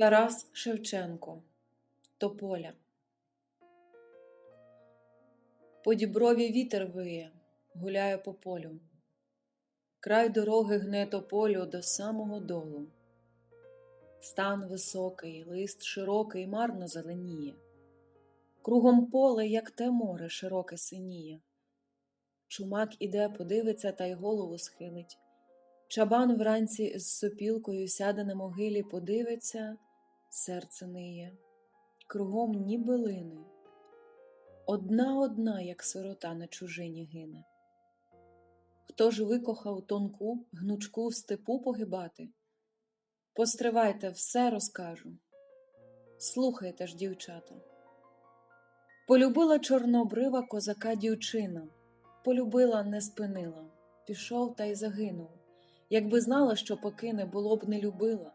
Тарас Шевченко Тополя По діброві вітер виє, гуляє по полю. Край дороги гне тополю до самого долу. Стан високий, лист широкий, марно зеленіє. Кругом поле, як те море, широке синіє. Чумак іде, подивиться та й голову схилить. Чабан вранці з сопілкою сяде на могилі, подивиться, серце ниє, кругом ні билини. Одна одна, як сирота на чужині гине. Хто ж викохав тонку, гнучку в степу погибати? Постривайте, все розкажу. Слухайте ж, дівчата. Полюбила чорнобрива козака дівчина, полюбила, не спинила, пішов та й загинув. Якби знала, що покине, було б не любила,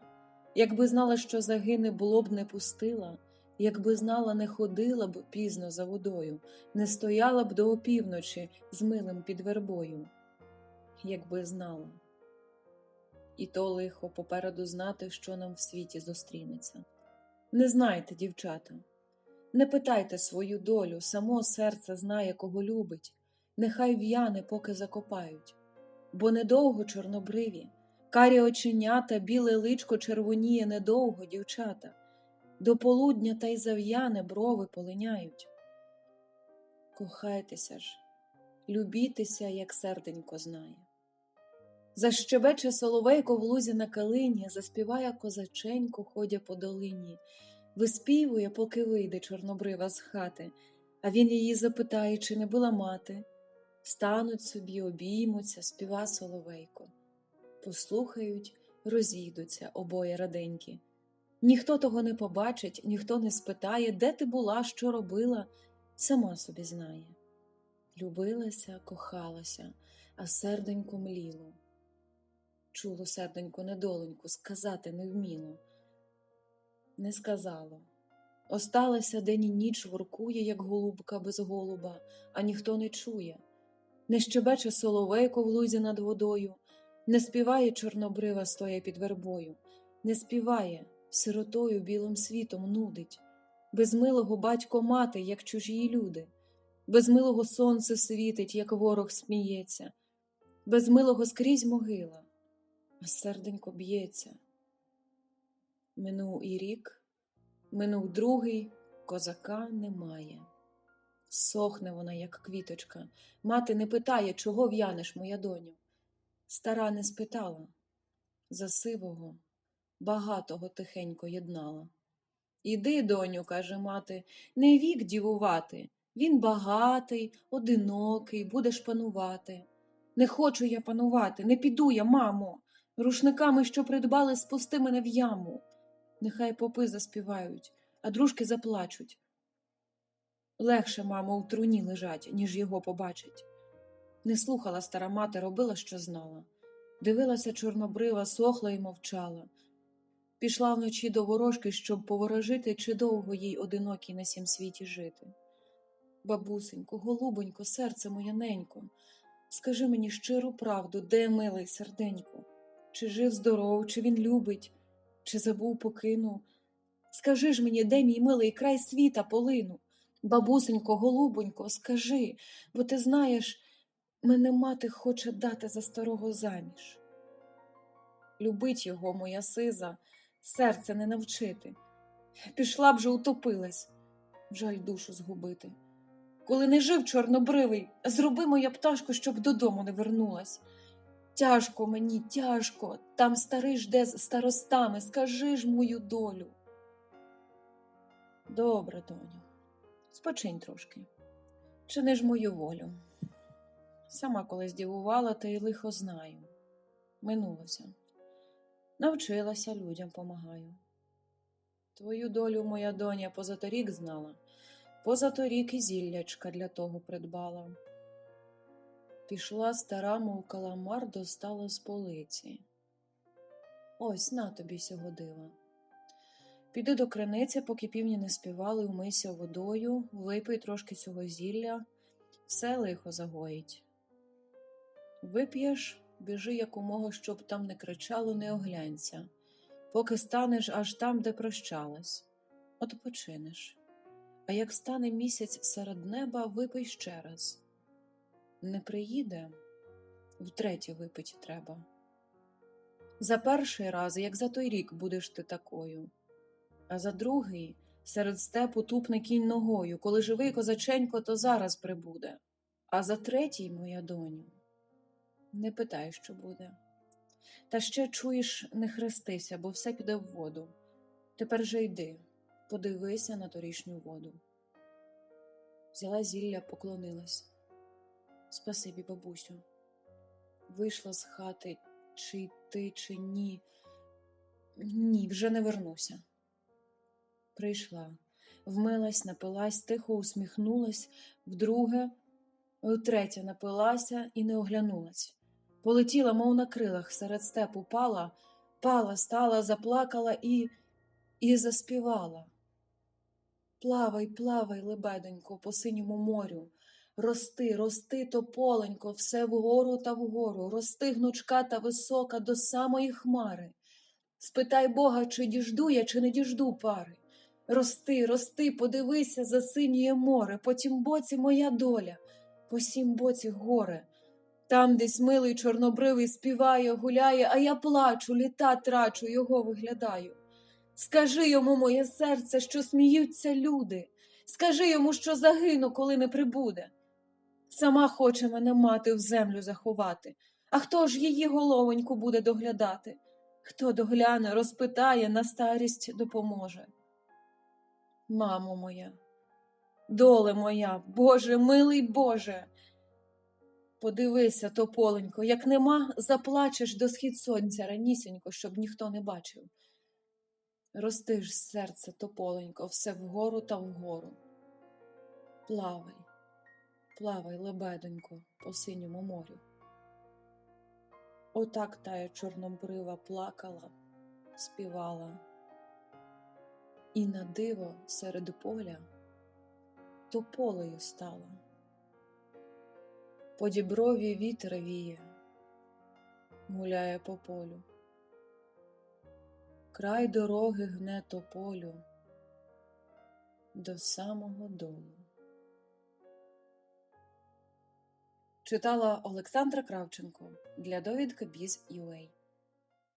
якби знала, що загине, було б не пустила, якби знала, не ходила б пізно за водою, не стояла б до опівночі з милим під вербою, якби знала. І то лихо попереду знати, що нам в світі зустрінеться. Не знайте, дівчата, не питайте свою долю, само серце знає, кого любить, нехай в'яне, поки закопають бо недовго чорнобриві, карі оченята, біле личко червоніє недовго, дівчата, до полудня та й зав'яне брови полиняють. Кохайтеся ж, любітеся, як серденько знає. Защебече соловейко в лузі на калині, заспіває козаченько, ходя по долині, виспівує, поки вийде чорнобрива з хати, а він її запитає, чи не була мати. Стануть собі, обіймуться, співа соловейко, послухають, розійдуться обоє раденькі. Ніхто того не побачить, ніхто не спитає, де ти була, що робила, сама собі знає. Любилася, кохалася, а серденько мліло. Чуло серденько недоленьку, сказати не вміло. Не сказало. Осталася день і ніч воркує, як голубка без голуба, а ніхто не чує не щебече соловейко в лузі над водою, не співає чорнобрива стоя під вербою, не співає, сиротою білим світом нудить, без милого батько мати, як чужі люди, без милого сонце світить, як ворог сміється, без милого скрізь могила, а серденько б'ється. Минув і рік, минув другий, козака немає. Сохне вона, як квіточка. Мати не питає, чого в'янеш, моя доню. Стара не спитала. За сивого, багатого тихенько єднала. Іди, доню, каже мати, не вік дівувати. Він багатий, одинокий, будеш панувати. Не хочу я панувати, не піду я, мамо. Рушниками, що придбали, спусти мене в яму. Нехай попи заспівають, а дружки заплачуть. Легше, мамо, у труні лежать, ніж його побачить. Не слухала стара мати, робила, що знала. Дивилася чорнобрива, сохла і мовчала. Пішла вночі до ворожки, щоб поворожити, чи довго їй одинокій на сім світі жити. Бабусенько, голубонько, серце моє ненько, скажи мені щиру правду, де милий серденько, чи жив здоров, чи він любить, чи забув покинув. Скажи ж мені, де мій милий край світа полину. Бабусенько, голубонько, скажи, бо ти знаєш, мене мати хоче дати за старого заміж. Любить його, моя сиза, серце не навчити. Пішла б же утопилась, жаль душу згубити. Коли не жив чорнобривий, зроби моя пташко, щоб додому не вернулась. Тяжко мені, тяжко, там старий жде з старостами, скажи ж мою долю. Добре, доню. Спочинь трошки, чини ж мою волю. Сама колись дивувала, та й лихо знаю. Минулося. Навчилася людям помагаю. Твою долю моя доня позаторік знала, позаторік і зіллячка для того придбала. Пішла стара, мов каламар, достала з полиці. Ось на тобі сього дива. Піди до криниці, поки півні не співали, вмийся водою, випий трошки цього зілля, все лихо загоїть. Вип'єш, біжи якомога, щоб там не кричало, не оглянься. поки станеш аж там, де прощалась, от починеш. А як стане місяць серед неба, випий ще раз. Не приїде, втретє випить треба. За перший раз, як за той рік, будеш ти такою, а за другий серед степу тупне кінь ногою, коли живий козаченько, то зараз прибуде. А за третій, моя доню, не питай, що буде. Та ще чуєш, не хрестися, бо все піде в воду. Тепер же йди, подивися на торішню воду. Взяла зілля, поклонилась. Спасибі, бабусю. Вийшла з хати, чи йти, чи ні. Ні, вже не вернуся. Прийшла, вмилась, напилась, тихо усміхнулась, вдруге, втретє напилася і не оглянулась. Полетіла, мов на крилах, серед степу пала, пала, стала, заплакала і, і заспівала. Плавай, плавай, лебеденько, по синьому морю. Рости, рости, тополенько, все вгору та вгору, рости гнучка та висока до самої хмари. Спитай Бога, чи діжду я, чи не діжду пари. Рости, рости, подивися за синє море, по тім боці моя доля, по сім боці горе. Там десь милий чорнобривий співає, гуляє, а я плачу, літа трачу, його виглядаю. Скажи йому, моє серце, що сміються люди. Скажи йому, що загину, коли не прибуде. Сама хоче мене мати в землю заховати. А хто ж її головоньку буде доглядати? Хто догляне, розпитає, на старість допоможе. Мамо моя, доле моя, Боже, милий Боже. Подивися, тополенько, як нема, заплачеш до схід сонця ранісінько, щоб ніхто не бачив. Рости ж серце, тополенько, все вгору та вгору. Плавай, плавай, лебедонько, по синьому морю. Отак тая чорнобрива плакала, співала, і на диво серед поля тополею стала. По діброві вітер віє, гуляє по полю. Край дороги гне тополю до самого долу. Читала Олександра Кравченко для довідки Біз.UA